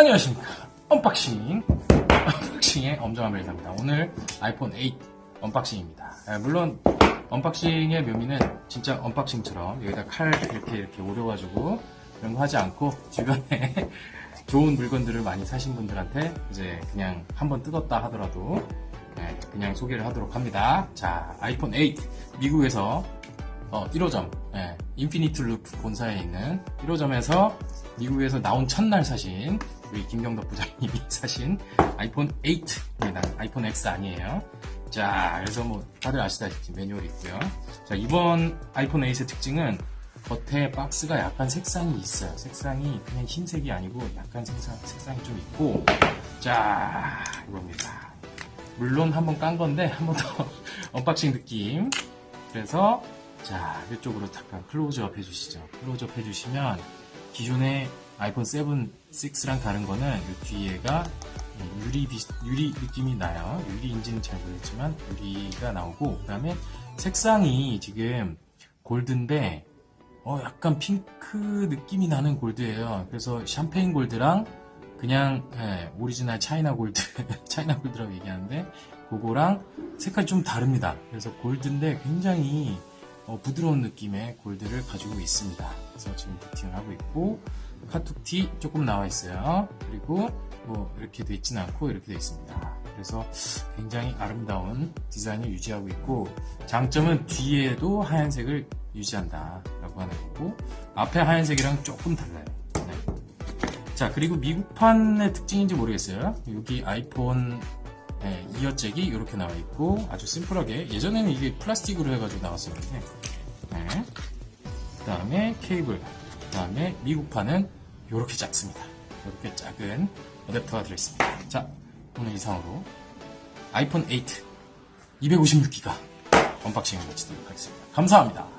안녕하십니까. 언박싱. 언박싱의 엄정한 벨사입니다. 오늘 아이폰 8 언박싱입니다. 아, 물론, 언박싱의 묘미는 진짜 언박싱처럼 여기다 칼 이렇게 이렇게 오려가지고 그런 거 하지 않고 주변에 좋은 물건들을 많이 사신 분들한테 이제 그냥 한번 뜯었다 하더라도 네, 그냥 소개를 하도록 합니다. 자, 아이폰 8 미국에서 어, 1호점, 예, 인피니트 루프 본사에 있는 1호점에서 미국에서 나온 첫날 사신 우리 김경덕 부장님이 사신 아이폰 8입니다. 아이폰 X 아니에요. 자, 그래서 뭐 다들 아시다시피 매뉴얼이 있고요. 자, 이번 아이폰 8의 특징은 겉에 박스가 약간 색상이 있어요. 색상이 그냥 흰색이 아니고 약간 색상, 색상이 좀 있고 자, 이겁니다. 물론 한번 깐 건데 한 번 더 언박싱 느낌. 그래서 자 이쪽으로 잠깐 클로즈업 해주시죠. 클로즈업 해주시면 기존의 아이폰 7, 6랑 다른 거는 이 뒤에가 유리 비, 유리 느낌이 나요. 유리인지는 잘 모르겠지만 유리가 나오고 그 다음에 색상이 지금 골드인데 어 약간 핑크 느낌이 나는 골드예요. 그래서 샴페인 골드랑 그냥 예, 오리지널 차이나 골드 차이나 골드라고 얘기하는데 그거랑 색깔이 좀 다릅니다. 그래서 골드인데 굉장히 어, 부드러운 느낌의 골드를 가지고 있습니다. 그래서 지금 부팅을 하고 있고 카툭티 조금 나와 있어요. 그리고 뭐 이렇게 돼 있진 않고 이렇게 돼 있습니다. 그래서 굉장히 아름다운 디자인을 유지하고 있고 장점은 뒤에도 하얀색을 유지한다라고 하는 거고 앞에 하얀색이랑 조금 달라요. 네. 자 그리고 미국판의 특징인지 모르겠어요. 여기 아이폰 네, 이어잭이 이렇게 나와 있고 아주 심플하게 예전에는 이게 플라스틱으로 해가지고 나왔었는데 네. 그 다음에 케이블 그 다음에 미국판은 이렇게 작습니다. 이렇게 작은 어댑터가 들어있습니다. 자 오늘 이상으로 아이폰 8 256기가 언박싱을 마치도록 하겠습니다. 감사합니다